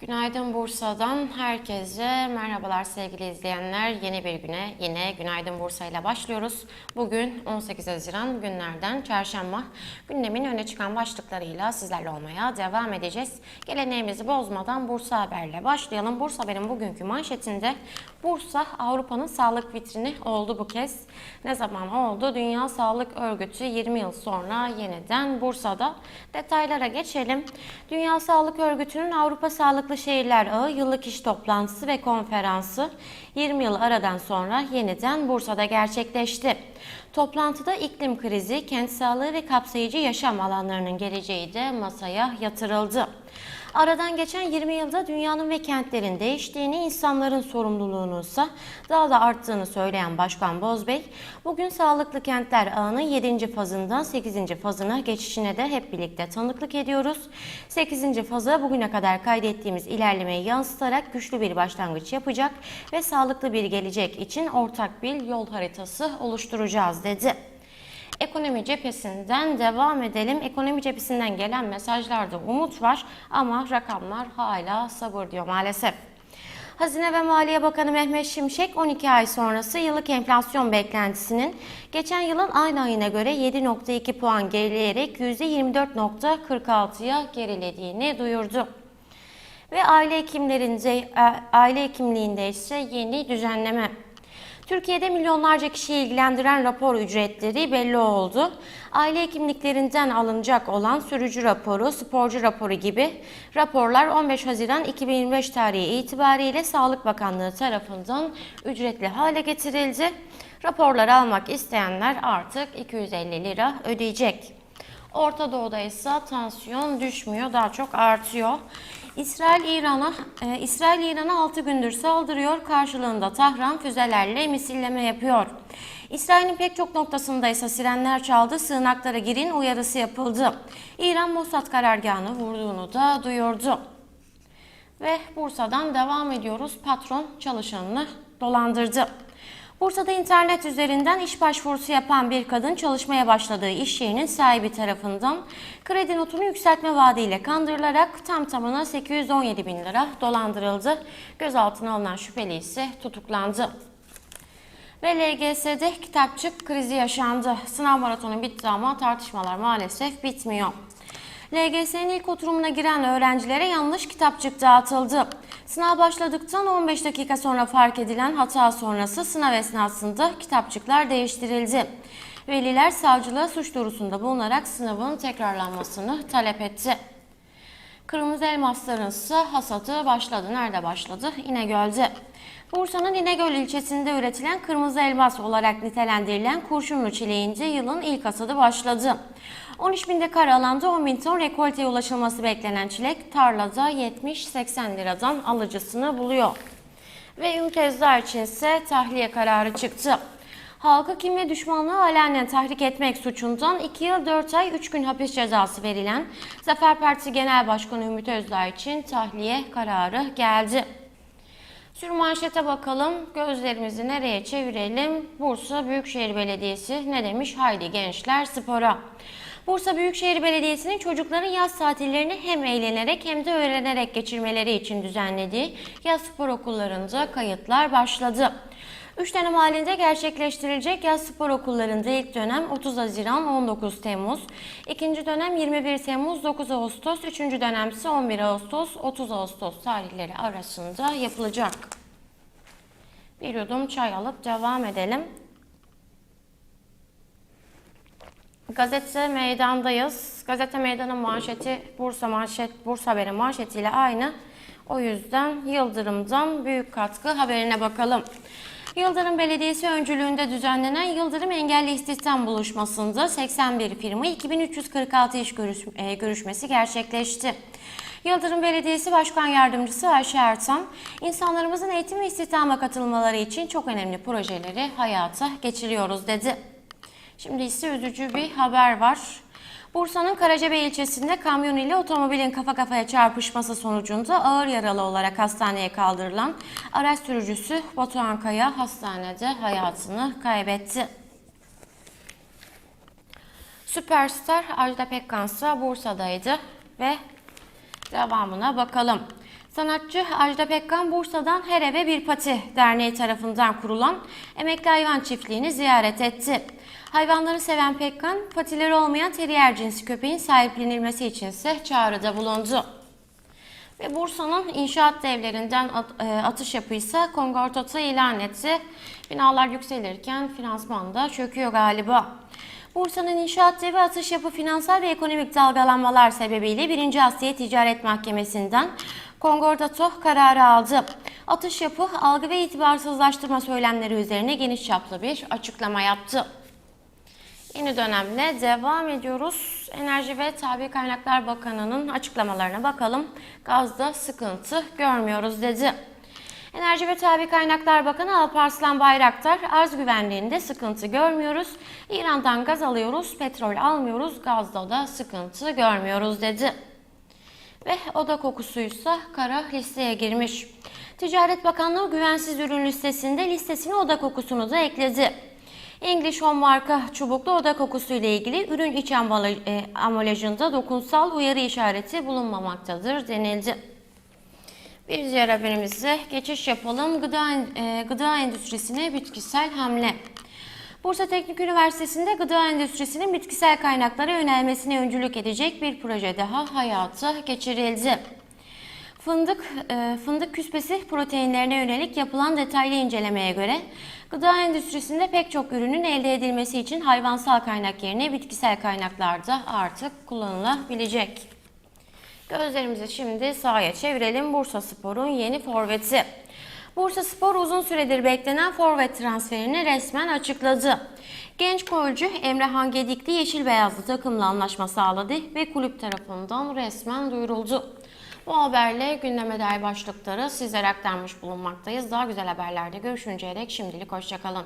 Günaydın Bursa'dan herkese merhabalar sevgili izleyenler. Yeni bir güne yine Günaydın Bursa ile başlıyoruz. Bugün 18 Haziran günlerden çarşamba. Gündemin öne çıkan başlıklarıyla sizlerle olmaya devam edeceğiz. Geleneğimizi bozmadan Bursa Haber'le başlayalım. Bursa Haber'in bugünkü manşetinde Bursa Avrupa'nın sağlık vitrini oldu bu kez. Ne zaman oldu? Dünya Sağlık Örgütü 20 yıl sonra yeniden Bursa'da. Detaylara geçelim. Dünya Sağlık Örgütü'nün Avrupa Sağlıklı Şehirler Ağı yıllık iş toplantısı ve konferansı 20 yıl aradan sonra yeniden Bursa'da gerçekleşti. Toplantıda iklim krizi, kent sağlığı ve kapsayıcı yaşam alanlarının geleceği de masaya yatırıldı. Aradan geçen 20 yılda dünyanın ve kentlerin değiştiğini, insanların sorumluluğunun ise daha da arttığını söyleyen Başkan Bozbey, bugün Sağlıklı Kentler Ağı'nın 7. fazından 8. fazına geçişine de hep birlikte tanıklık ediyoruz. 8. faza bugüne kadar kaydettiğimiz ilerlemeyi yansıtarak güçlü bir başlangıç yapacak ve sağlıklı bir gelecek için ortak bir yol haritası oluşturacağız dedi. Ekonomi cephesinden devam edelim. Ekonomi cephesinden gelen mesajlarda umut var ama rakamlar hala sabır diyor maalesef. Hazine ve Maliye Bakanı Mehmet Şimşek 12 ay sonrası yıllık enflasyon beklentisinin geçen yılın aynı ayına göre 7.2 puan gerileyerek %24.46'ya gerilediğini duyurdu. Ve aile hekimlerinde aile hekimliğinde ise yeni düzenleme Türkiye'de milyonlarca kişiyi ilgilendiren rapor ücretleri belli oldu. Aile hekimliklerinden alınacak olan sürücü raporu, sporcu raporu gibi raporlar 15 Haziran 2025 tarihi itibariyle Sağlık Bakanlığı tarafından ücretli hale getirildi. Raporları almak isteyenler artık 250 lira ödeyecek. Orta Doğu'da ise tansiyon düşmüyor, daha çok artıyor. İsrail İran'a e, İsrail İran'a 6 gündür saldırıyor. Karşılığında Tahran füzelerle misilleme yapıyor. İsrail'in pek çok noktasında ise sirenler çaldı, sığınaklara girin uyarısı yapıldı. İran Mossad karargahını vurduğunu da duyurdu. Ve Bursa'dan devam ediyoruz. Patron çalışanını dolandırdı. Bursa'da internet üzerinden iş başvurusu yapan bir kadın çalışmaya başladığı iş yerinin sahibi tarafından kredi notunu yükseltme vaadiyle kandırılarak tam tamına 817 bin lira dolandırıldı. Gözaltına alınan şüpheli ise tutuklandı. Ve LGS'de kitapçık krizi yaşandı. Sınav maratonu bitti ama tartışmalar maalesef bitmiyor. LGS'nin ilk oturumuna giren öğrencilere yanlış kitapçık dağıtıldı. Sınav başladıktan 15 dakika sonra fark edilen hata sonrası sınav esnasında kitapçıklar değiştirildi. Veliler savcılığa suç duyurusunda bulunarak sınavın tekrarlanmasını talep etti. Kırmızı elmasların ise hasadı başladı. Nerede başladı? İnegöl'de. Bursa'nın İnegöl ilçesinde üretilen kırmızı elmas olarak nitelendirilen kurşunlu çileğince yılın ilk hasadı başladı. 13 bin dekar alanda 10 bin ton rekolteye ulaşılması beklenen çilek tarlada 70-80 liradan alıcısını buluyor. Ve ümkezler için ise tahliye kararı çıktı. Halka kim ve düşmanlığı alenen tahrik etmek suçundan 2 yıl 4 ay 3 gün hapis cezası verilen Zafer Partisi Genel Başkanı Ümit Özdağ için tahliye kararı geldi. Sür manşete bakalım. Gözlerimizi nereye çevirelim? Bursa Büyükşehir Belediyesi ne demiş? Haydi gençler spora. Bursa Büyükşehir Belediyesi'nin çocukların yaz tatillerini hem eğlenerek hem de öğrenerek geçirmeleri için düzenlediği yaz spor okullarında kayıtlar başladı. 3 dönem halinde gerçekleştirilecek yaz spor okullarında ilk dönem 30 Haziran 19 Temmuz, ikinci dönem 21 Temmuz 9 Ağustos, üçüncü dönem ise 11 Ağustos 30 Ağustos tarihleri arasında yapılacak. Bir yudum çay alıp devam edelim. Gazete meydandayız. Gazete meydanın manşeti Bursa manşet Bursa haberi manşetiyle aynı. O yüzden Yıldırım'dan büyük katkı haberine bakalım. Yıldırım Belediyesi öncülüğünde düzenlenen Yıldırım Engelli İstihdam Buluşması'nda 81 firma 2346 iş görüş, e, görüşmesi gerçekleşti. Yıldırım Belediyesi Başkan Yardımcısı Ayşe Ertan, insanlarımızın eğitim ve istihdama katılmaları için çok önemli projeleri hayata geçiriyoruz dedi. Şimdi ise üzücü bir haber var. Bursa'nın Karacabey ilçesinde kamyon ile otomobilin kafa kafaya çarpışması sonucunda ağır yaralı olarak hastaneye kaldırılan araç sürücüsü Batuhan Kaya hastanede hayatını kaybetti. Süperstar Ajda Pekkan ise Bursa'daydı ve devamına bakalım. Sanatçı Ajda Pekkan Bursa'dan Her Eve Bir Pati Derneği tarafından kurulan emekli hayvan çiftliğini ziyaret etti. Hayvanları seven Pekkan, patileri olmayan teriyer cinsi köpeğin sahiplenilmesi içinse çağrıda bulundu. Ve Bursa'nın inşaat devlerinden e, atış yapıysa kongortatı ilan etti. Binalar yükselirken finansman da çöküyor galiba. Bursa'nın inşaat devi atış yapı finansal ve ekonomik dalgalanmalar sebebiyle 1. Asya Ticaret Mahkemesi'nden kongordato kararı aldı. Atış yapı algı ve itibarsızlaştırma söylemleri üzerine geniş çaplı bir açıklama yaptı. Yeni dönemle devam ediyoruz. Enerji ve Tabi Kaynaklar Bakanı'nın açıklamalarına bakalım. Gazda sıkıntı görmüyoruz dedi. Enerji ve Tabi Kaynaklar Bakanı Alparslan Bayraktar, arz güvenliğinde sıkıntı görmüyoruz. İran'dan gaz alıyoruz, petrol almıyoruz, gazda da sıkıntı görmüyoruz dedi. Ve oda kokusuysa kara listeye girmiş. Ticaret Bakanlığı güvensiz ürün listesinde listesine oda kokusunu da ekledi. English Home marka çubuklu oda kokusu ile ilgili ürün iç e, ambalajında dokunsal uyarı işareti bulunmamaktadır denildi. Bir diğer haberimize geçiş yapalım. Gıda, e, gıda endüstrisine bitkisel hamle. Bursa Teknik Üniversitesi'nde gıda endüstrisinin bitkisel kaynaklara yönelmesine öncülük edecek bir proje daha hayata geçirildi. Fındık, e, fındık küspesi proteinlerine yönelik yapılan detaylı incelemeye göre gıda endüstrisinde pek çok ürünün elde edilmesi için hayvansal kaynak yerine bitkisel kaynaklarda artık kullanılabilecek. Gözlerimizi şimdi sahaya çevirelim. Bursa Spor'un yeni forveti. Bursa Spor uzun süredir beklenen forvet transferini resmen açıkladı. Genç golcü Emrehan Gedikli yeşil beyazlı takımla anlaşma sağladı ve kulüp tarafından resmen duyuruldu. Bu haberle gündeme dair başlıkları sizlere aktarmış bulunmaktayız. Daha güzel haberlerde görüşünceye dek şimdilik hoşçakalın.